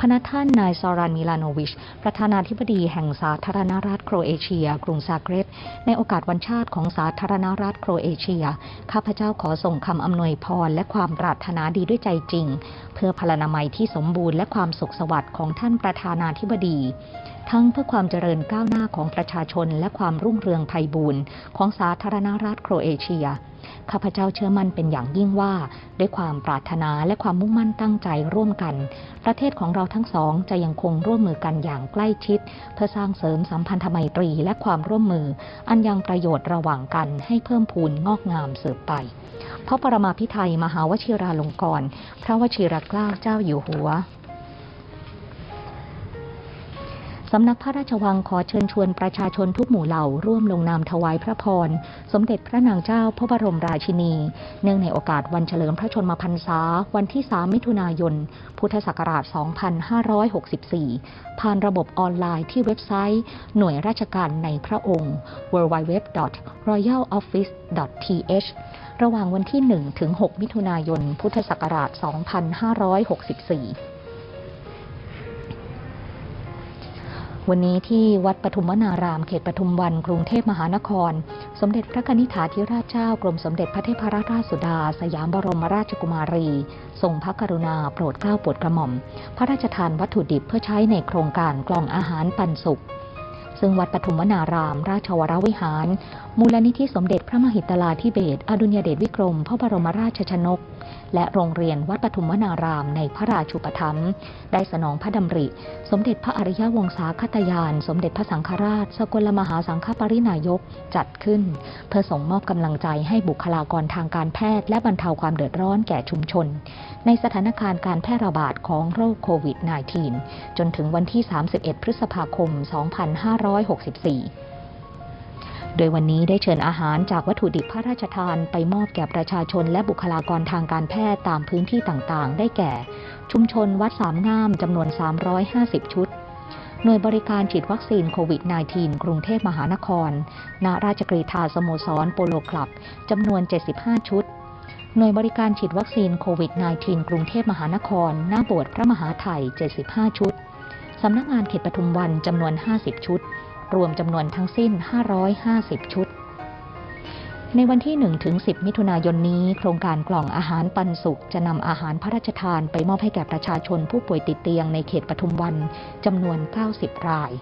พนักท่านนายซอรันมิลานโวิช ประธานาธิบดีแห่งสาธารณรัฐโครเอเชีย กรุงซาเกรบในโอกาสวันชาติของสาธารณรัฐโครเอเชีย ข้าพเจ้าขอส่งคำอำนวยพรและความปรารถนาดีด้วยใจจริง เพื่อพลานามัยที่สมบูรณ์และความสุขสวัสดิ์ของท่านประธานาธิบดี ทั้งเพื่อความเจริญก้าวหน้าของประชาชน และความรุ่งเรืองไพบูรณ์ของสาธารณรัฐโครเอเชียข้าพเจ้าเชื่อมั่นเป็นอย่างยิ่งว่า ด้วยความปรารถนาและความมุ่งมั่นตั้งใจร่วมกัน ประเทศของเราทั้งสองจะยังคงร่วมมือกันอย่างใกล้ชิด เพื่อสร้างเสริมสัมพันธไมตรีและความร่วมมือ อันยังประโยชน์ระหว่างกันให้เพิ่มพูนงอกงามสืบไป พระปรมาภิไธยมหาวชิราลงกรณ์พระวชิรเกล้าเจ้าอยู่หัว สำนักพระราชวังขอเชิญชวนประชาชนทุกหมู่เหล่าร่วมลงนามถวายพระพร สมเด็จพระนางเจ้าพระบรมราชินี เนื่องในโอกาสวันเฉลิมพระชนมพรรษา วันที่ 3 มิถุนายน พุทธศักราช 2564 ผ่านระบบออนไลน์ที่เว็บไซต์ หน่วยราชการในพระองค์ www.royaloffice.th ระหว่างวันที่ 1 ถึง 6 มิถุนายน พุทธศักราช 2564 วันนี้ที่วัดปทุมวนาราม เขตปทุมวัน กรุงเทพมหานคร สมเด็จพระนิษฐาธิราชเจ้ากรมสมเด็จพระเทพรัตนราชสุดา สยามบรมราชกุมารี ทรงพระกรุณาโปรดเกล้าโปรดกระหม่อม พระราชทานวัตถุดิบเพื่อใช้ในโครงการกล่องอาหารปันสุข ซึ่งวัดปทุมวนาราม ราชวรวิหาร มูลนิธิสมเด็จพระมหิตลาธิเบศอดุลยเดชวิกรม พระบรมราชชนก และโรงเรียนวัดปทุมวนารามในพระราชูปถัมภ์ได้สนองพระดำริ สมเด็จพระอริยวงศาคตยาน สมเด็จพระสังฆราช สกลมหาสังฆปรินายกจัดขึ้น เพื่อส่งมอบกำลังใจให้บุคลากรทางการแพทย์ และบรรเทาความเดือดร้อนแก่ชุมชน ในสถานการณ์การแพร่ระบาดของโรคโควิด -19 จนถึงวันที่ 31 พฤษภาคม 2564 โดยวันนี้ได้เชิญอาหารจากวัตถุดิบพระราชทานไปมอบแก่ประชาชนและบุคลากรทางการแพทย์ตามพื้นที่ต่างๆ ได้แก่ ชุมชนวัดสามงามจำนวน 350 ชุด หน่วยบริการฉีดวัคซีนโควิด -19 กรุงเทพมหานคร ณ ราชกรีธาสโมสรโปโลคลับจำนวน 75 ชุด หน่วยบริการฉีดวัคซีนโควิด -19 กรุงเทพมหานคร หน้าโบสถ์พระมหาไทย75 ชุด สำนักงานเขตปทุมวันจำนวน 50 ชุด รวมจำนวนทั้งสิ้น 550 ชุด ในวันที่1ถึง10 มิถุนายนนี้ โครงการกล่องอาหารปันสุข จะนำอาหารพระราชทานไปมอบให้แก่ประชาชนผู้ป่วยติดเตียงในเขตปทุมวันจำนวน 90 ราย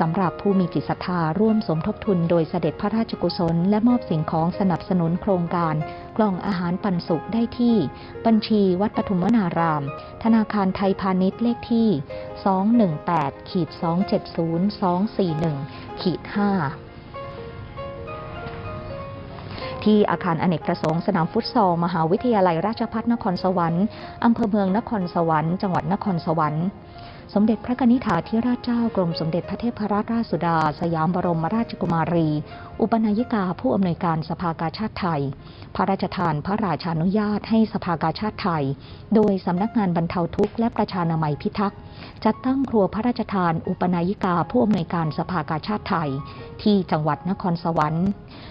สำหรับผู้มีจิตศรัทธาร่วมสมทบทุนโดยเสด็จพระราชกุศล และมอบสิ่งของสนับสนุนโครงการ กล่องอาหารปันสุขได้ที่ บัญชีวัดปทุมวนาราม ธนาคารไทยพาณิชย์เลขที่ 218ขีด270 241ขีด5ที่อาคารอเนกประสงค์สนามฟุตซอล มหาวิทยาลัยราชภัฏนครสวรรค์อำเภอเมืองนครสวรรค์ จังหวัดนครสวรรค์ สมเด็จพระกนิษฐาธิราชเจ้ากรมสมเด็จพระเทพรัตนราชสุดา สยามบรมราชกุมารี อุปนายิกาผู้อำนวยการสภากาชาติไทย พระราชทานพระราชานุญาตให้สภากาชาติไทย โดยสำนักงานบรรเทาทุกข์และประชานามัยพิทักษ์จัดตั้งครัวพระราชทาน อุปนายิกาผู้อำนวยการสภากาชาติไทย ที่จังหวัดนครสวรรค์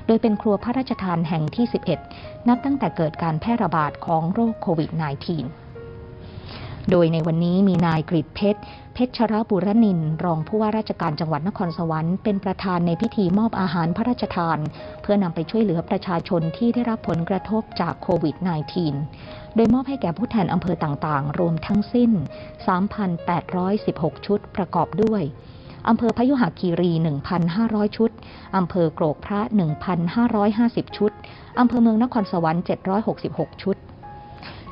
โดยเป็นครัวพระราชทานแห่งที่ 11 นับตั้งแต่เกิดการแพร่ระบาดของโรคโควิด -19 โดยในวันนี้มีนายกฤษเพชร เพชรบุรนิน รองผู้ว่าราชการจังหวัดนครสวรรค์เป็นประธานในพิธีมอบอาหารพระราชทาน เพื่อนำไปช่วยเหลือประชาชนที่ได้รับผลกระทบจากโควิด -19 โดยมอบให้แก่ผู้แทนอำเภอต่างๆ รวมทั้งสิ้น 3,816 ชุดประกอบด้วยอำเภอพยุหคีรี 1,500 ชุด อำเภอโกรกพระ 1,550 ชุด อำเภอเมืองนครสวรรค์ 766 ชุด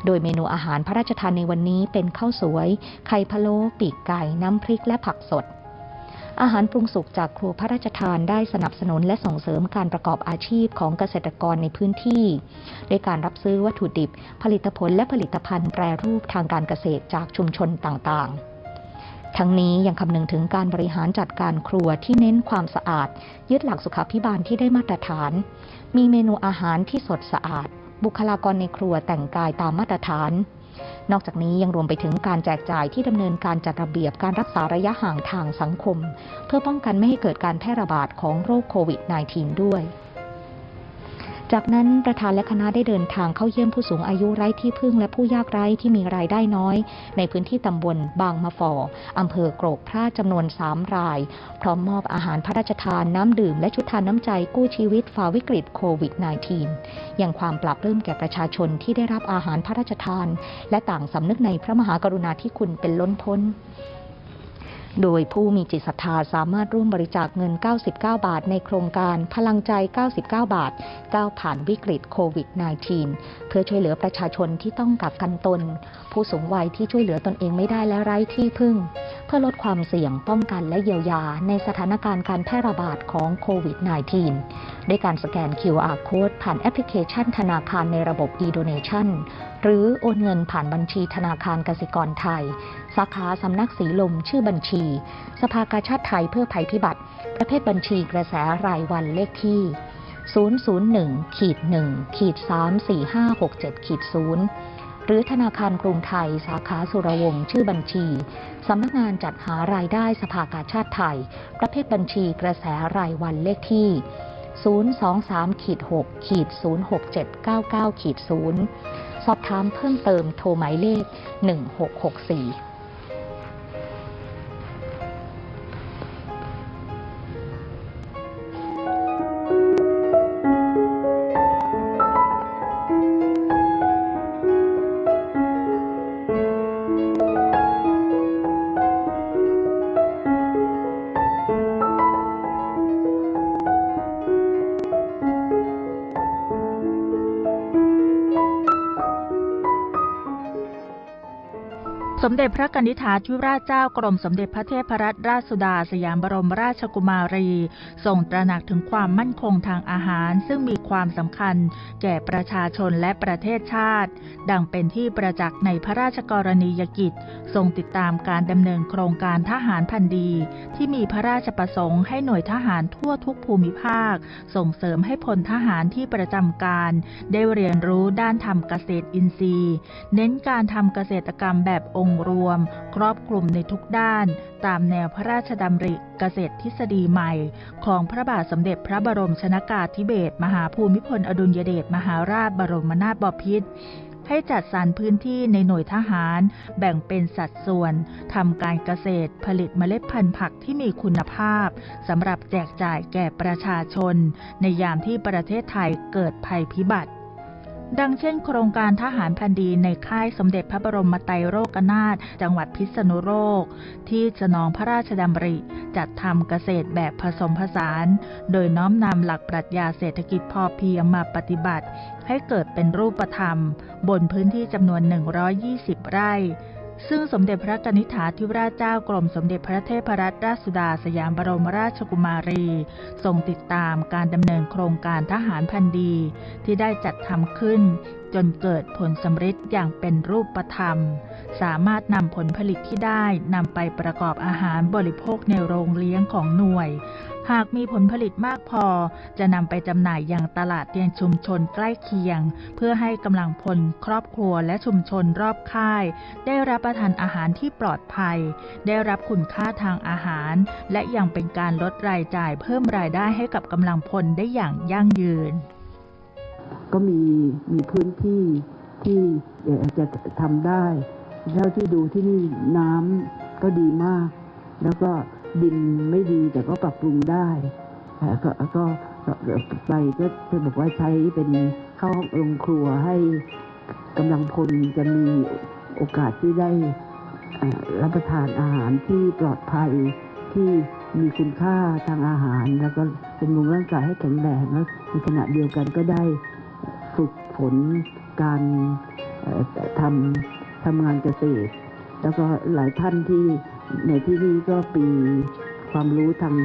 โดยเมนูอาหารพระราชทานในวันนี้เป็นข้าวสวย ไข่พะโล้ปีกไก่ น้ำพริกและผักสด อาหารปรุงสุกจากครัวพระราชทานได้สนับสนุนและส่งเสริมการประกอบอาชีพของเกษตรกรในพื้นที่ด้วยการรับซื้อวัตถุดิบ ผลิตผลและผลิตภัณฑ์แปรรูปทางการเกษตรจากชุมชนต่างๆทั้งนี้ยังคำนึงถึงการบริหารจัดการครัวที่เน้นความสะอาด ยึดหลักสุขาภิบาลที่ได้มาตรฐาน มีเมนูอาหารที่สดสะอาด บุคลากรในครัวแต่งกายตามมาตรฐาน นอกจากนี้ยังรวมไปถึงการแจกจ่ายที่ดำเนินการจัดระเบียบการรักษาระยะห่างทางสังคม เพื่อป้องกันไม่ให้เกิดการแพร่ระบาดของโรคโควิด -19 ด้วย จากนั้นประธานและคณะได้เดินทางเข้าเยี่ยมผู้สูงอายุไร้ที่พึ่งและผู้ยากไร้ที่มีรายได้น้อย ในพื้นที่ตำบลบางมะฟออำเภอโกรกพระจำนวน 3 ราย พร้อมมอบอาหารพระราชทานน้ำดื่มและชุดทานน้ำใจกู้ชีวิตฝ่าวิกฤตโควิด -19 อยังความปรับเริ่มแก่ประชาชนที่ได้รับอาหารพระราชทาน และต่างสำนึกในพระมหากรุณาธิคุณเป็นล้นพ้น โดยผู้มีจิตศรัทธาสามารถร่วมบริจาคเงิน 99 บาท ในโครงการพลังใจ 99 บาทก้าวผ่านวิกฤตโควิด -19 เพื่อช่วยเหลือประชาชนที่ต้องกักกันตน ผู้สูงวัยที่ช่วยเหลือตนเองไม่ได้และไร้ที่พึ่ง เพื่อลดความเสี่ยงป้องกันและเยียวยา ในสถานการณ์การแพร่ระบาดของโควิด -19 ด้วยการสแกน QR Code ผ่านแอปพลิเคชันธนาคารในระบบ e-donation หรือโอนเงินผ่านบัญชีธนาคารกสิกรไทย สาขาสำนักสีลมชื่อบัญชี สภากาชาติไทยเพื่อภัยพิบัติ ประเภทบัญชีกระแสรายวันเลขที่ 001ขีด1ขีด34567ขีด0หรือธนาคารกรุงไทย สาขาสุรวงศ์ชื่อบัญชีสำนักงานจัดหารายได้สภากาชาติไทย ประเภทบัญชีกระแสรายวันเลขที่023ขีด6ขีด06799ขีด0 สอบถามเพิ่มเติมโทรหมายเลข 1664 สมเด็จพระกนิษฐาธิราชเจ้ากรมสมเด็จพระเทพรัตนราชสุดาสยามบรมราชกุมารีทรงตระหนักถึงความมั่นคงทางอาหาร ซึ่งมีความสำคัญแก่ประชาชนและประเทศชาติ ดังเป็นที่ประจักษ์ในพระราชกรณียกิจ ทรงติดตามการดำเนินโครงการทหารพันดี ที่มีพระราชประสงค์ให้หน่วยทหารทั่วทุกภูมิภาค ส่งเสริมให้พลทหารที่ประจำการ ได้เรียนรู้ด้านทำเกษตรอินทรีย์ เน้นการทำเกษตรกรรมแบบองค์รวม ครอบคลุมในทุกด้าน ตามแนวพระราชดำริเกษตรทฤษฎีใหม่ ของพระบาทสมเด็จพระบรมชนากาธิเบศรมหาภูมิพลอดุลยเดชมหาราชบรมนาถบพิตรให้จัดสรรพื้นที่ในหน่วยทหาร แบ่งเป็นสัดส่วนทำการเกษตรผลิตเมล็ดพันธุ์ผักที่มีคุณภาพสำหรับแจกจ่ายแก่ประชาชน ในยามที่ประเทศไทยเกิดภัยพิบัติ ดังเช่นโครงการทหารพันดีในค่ายสมเด็จพระบรมไตรโลกนาถจังหวัดพิษณุโลก ที่สนองพระราชดำริ จัดทำเกษตรแบบผสมผสาน โดยน้อมนำหลักปรัชญาเศรษฐกิจพอเพียงมาปฏิบัติ ให้เกิดเป็นรูปธรรม บนพื้นที่จำนวน 120 ไร่ ซึ่งสมเด็จพระกนิษฐาธิราชเจ้ากรมสมเด็จพระเทพรัตนราชสุดาสยามบรมราชกุมารีทรงติดตามการดำเนินโครงการทหารพันดี ที่ได้จัดทำขึ้น จนเกิดผลสำเร็จอย่างเป็นรูปธรรม สามารถนำผลผลิตที่ได้นำไปประกอบอาหารบริโภคในโรงเลี้ยงของหน่วย หากมีผลผลิตมากพอ จะนำไปจำหน่ายยังตลาดเตียงชุมชนใกล้เคียง เพื่อให้กำลังพลครอบครัวและชุมชนรอบค่าย ได้รับประทานอาหารที่ปลอดภัย ได้รับคุณค่าทางอาหาร และยังเป็นการลดรายจ่ายเพิ่มรายได้ให้กับกำลังพลได้อย่างยั่งยืน ก็มีมีพื้นที่ที่จะทำได้ เท่าที่ดูที่นี่น้ำก็ดีมาก แล้วก็ดินไม่ดีแต่ก็ปรับปรุงได้ก็ก็ไปก็จะบอกว่าใช้เป็นเข้าห้องโรงครัวให้กำลังพลจะมีโอกาสที่ได้รับประทานอาหารที่ปลอดภัยที่มีคุณค่าทางอาหาร แล้วก็บำรุงร่างกายให้แข็งแรงแล้วในขณะเดียวกันก็ได้ฝึกฝนการทำ ทำงานเกษตร แล้วก็หลายท่านที่ในที่นี้ก็ปีความรู้ทาง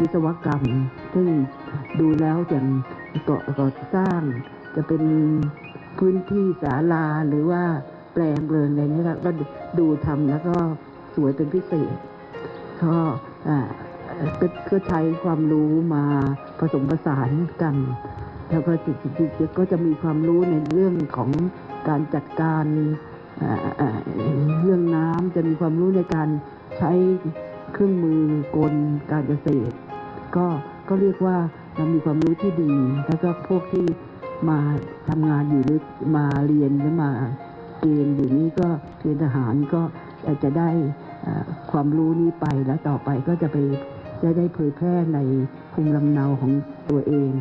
วิศวกรรม ซึ่งดูแล้วอย่างก่อก่อสร้าง จะเป็นพื้นที่ศาลาหรือว่าแปลงเรือนอะไรนี้ก็ก็ดูทำแล้วก็สวยเป็นพิเศษก็ก็ก็ใช้ความรู้มาผสมผสานกัน แล้วก็จิตจิตจิตก็จะมีความรู้ในเรื่องของการจัดการ เรื่องน้ำจะมีความรู้ในการใช้เครื่องมือกลการเกษตร ก็ก็เรียกว่าเรามีความรู้ที่ดี แล้วก็พวกที่มาทำงานอยู่หรือมาเรียนหรือมาเกณฑ์อยู่นี่ก็เกณฑ์ทหารก็จะได้ความรู้นี้ไปแล้วต่อไปก็จะไปจะได้เผยแพร่ในภูมิลำเนาของตัวเอง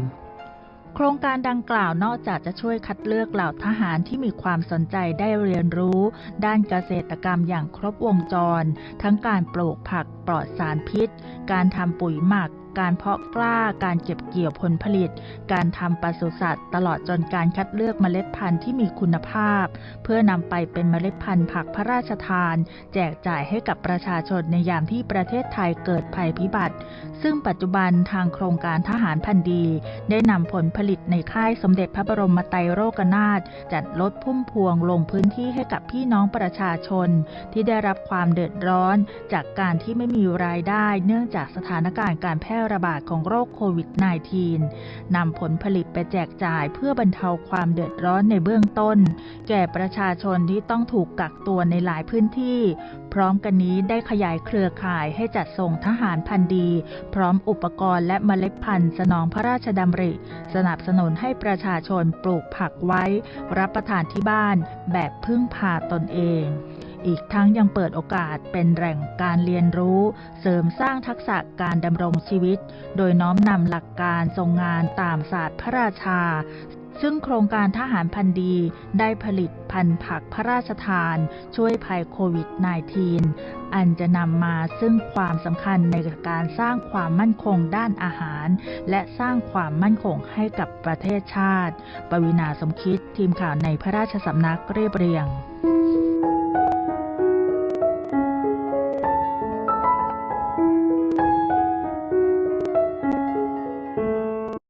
โครงการดังกล่าวนอกจากจะช่วยคัดเลือกเหล่าทหารที่มีความสนใจได้เรียนรู้ ด้านเกษตรกรรมอย่างครบวงจร ทั้งการปลูกผักปลอดสารพิษ การทำปุ๋ยหมัก การเพาะกล้า การเก็บเกี่ยวผลผลิต การทำปศุสัตว์ ตลอดจนการคัดเลือกเมล็ดพันธุ์ที่มีคุณภาพ เพื่อนำไปเป็นเมล็ดพันธุ์ผักพระราชทาน แจกจ่ายให้กับประชาชนในยามที่ประเทศไทยเกิดภัยพิบัติ ซึ่งปัจจุบันทางโครงการทหารพันดี ได้นำผลผลิตในค่ายสมเด็จพระบรมไตรโลกนาถจัดรถพุ่มพวงลงพื้นที่ให้กับพี่น้องประชาชน ที่ได้รับความเดือดร้อน จากการที่ไม่มีรายได้เนื่องจากสถานการณ์การแพร่ระบาดของโรคโควิด -19 นำผลผลิตไปแจกจ่ายเพื่อบรรเทาความเดือดร้อนในเบื้องต้น แก่ประชาชนที่ต้องถูกกักตัวในหลายพื้นที่ พร้อมกันนี้ได้ขยายเครือข่ายให้จัดส่งทหารพันดี พร้อมอุปกรณ์และเมล็ดพันธุ์สนองพระราชดำริ สนับสนุนให้ประชาชนปลูกผักไว้ รับประทานที่บ้านแบบพึ่งพาตนเอง อีกทั้งยังเปิดโอกาสเป็นแหล่งการเรียนรู้ เสริมสร้างทักษะการดำรงชีวิต โดยน้อมนำหลักการทรงงานตามศาสตร์พระราชา ซึ่งโครงการทหารพันดีได้ผลิตพันธุ์ผักพระราชทาน ช่วยภัยโควิด -19 อันจะนำมาซึ่งความสำคัญในการสร้างความมั่นคงด้านอาหาร และสร้างความมั่นคงให้กับประเทศชาติ ปวินาสมคิดทีมข่าวในพระราชสำนักเรียบเรียง